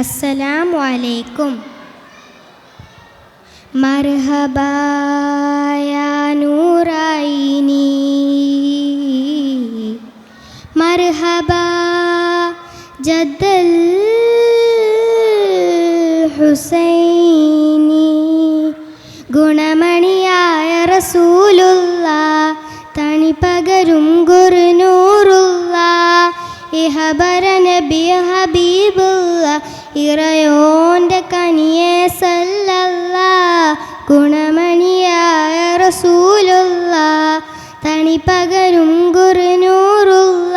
അസ്സലാമു അലൈക്കും. മർഹബായ നൂറായിനി മർഹബ ജദ്ദൽ ഹുസൈനി. ഗുണമണിയായ റസൂലുള്ള തണിപ്പകരും ഗുരുനൂറുള്ള ഇഹബര നബിയ ഹബീബുള്ള ഇറയോന്റെ കനിയെ സല്ലല്ല ഗുണമണിയായ റസൂലുള്ള തണിപ്പകരും കുറിനൂറുള്ള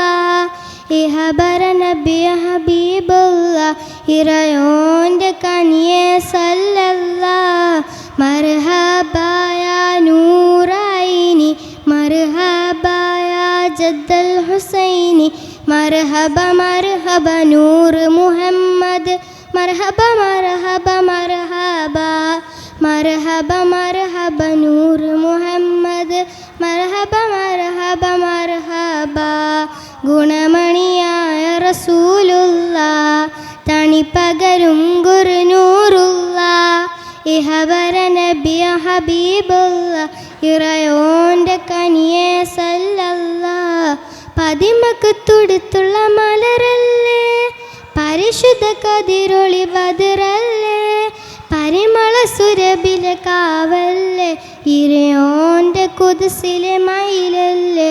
ഇഹബര നബിയ ഹബീബുള്ള ഇറയോന്റെ കനിയെ സല്ലല്ല. മർഹബായ നൂറായിനി മർഹബായ ജദ്ദൽ ഹുസൈനി മർഹബ മർഹബ നൂർ മുഹമ്മദ് മർഹബ മർഹബ മർഹബ മർഹബ മർഹബ നൂർ മുഹമ്മദ്. മർഹബ മർഹബ മർഹബ ഗുണമണിയായ റസൂലുള്ള തണിപ്പകരും ഗുരുനൂറുള്ള. ഇഹബര നബിയ ഹബീബുള്ള ഇറയോന്റെ കനിയെ സല്ലല്ല. പതിമക്ക് തുടുത്തുള്ള മലരല്ലേ? പരിശുദ്ധ കതിരൊളി ബദറല്ലേ പരിമള സുരഭില കാവല്ലേ? ഇരയോന്റെ കുതിസിലെ മയിലല്ലേ?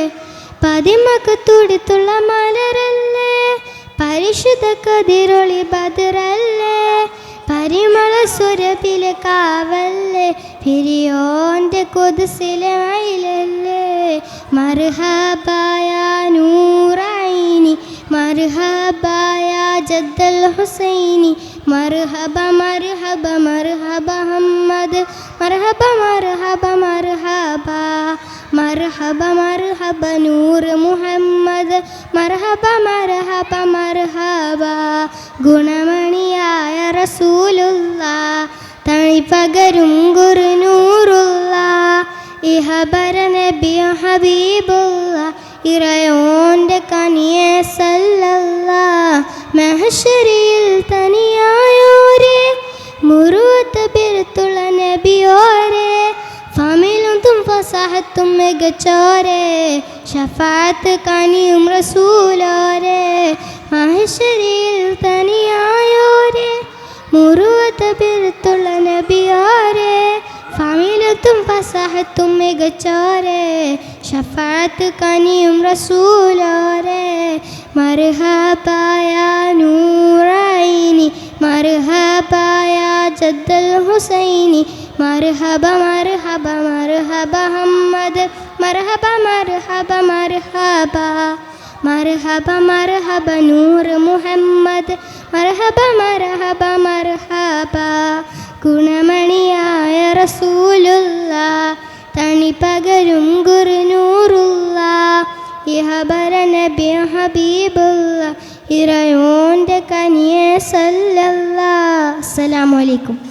പതിമക്ക് തുടുത്തുള്ള മലരല്ലേ? പരിശുദ്ധ കതിരൊളി ബദറല്ലേ പരിമള സുരഭില കാവല്ലേ? പിരിയോന്റെ കുതിസിലെ മയിലല്ലേ? മർഹബായ മർഹബായ ജദ്ദൽ ഹുസൈനി. മർഹബ മർഹബ മർഹബ ഹമ്മദ് മർഹബ മർഹബ മർഹബ. മർഹബ മർഹബ നൂർ മുഹമ്മദ്. മർഹബ മർഹബ മർഹബ. ഗുണമണിയായ റസൂലുള്ള തണിപ്പകരും ഗുരുനൂറുള്ള ഇഹബര നബിയ ഹബീബുള്ള ഇറയോന്റെ സല്ലല്ല മഹശരിയിൽ തനിയായോരെ മുറുവത്ത് പെരുത്തുള്ള നബിയോരെ ഫമിലും ഫസാഹത്തും മികച്ചോരെ ഷഫാത്ത് കനിയും റസൂലോരെ മഹശരിയിൽ തനിയായോരെ മുറുവത്ത് പെരുത്തുള്ള നബിയോരെ ഫമിലത്തും ഫസാഹത്തും മികച്ചോരെ ഷഫാത്ത് കനിയും റസൂലോരെ മർഹബായ മർഹ മർഹബായ ജദ്ദൽ ഹുസൈനി മർഹബ മർഹബ മർഹബ ഹമ്മദ് മർഹബ മർഹബ മർഹബ മർഹബ മർഹബ നൂർ മുഹമ്മദ് മർഹബ മർഹബ മർഹബ ഗുണമണിയായ റസൂലുള്ള തണിപ്പകരും ഗുരുനൂറുള്ള ഇഹബര നബി ഹബീബുള്ള ഇറയോന്റെ കനിയെ സല്ലല്ല. അസ്സലാമു അലൈക്കും.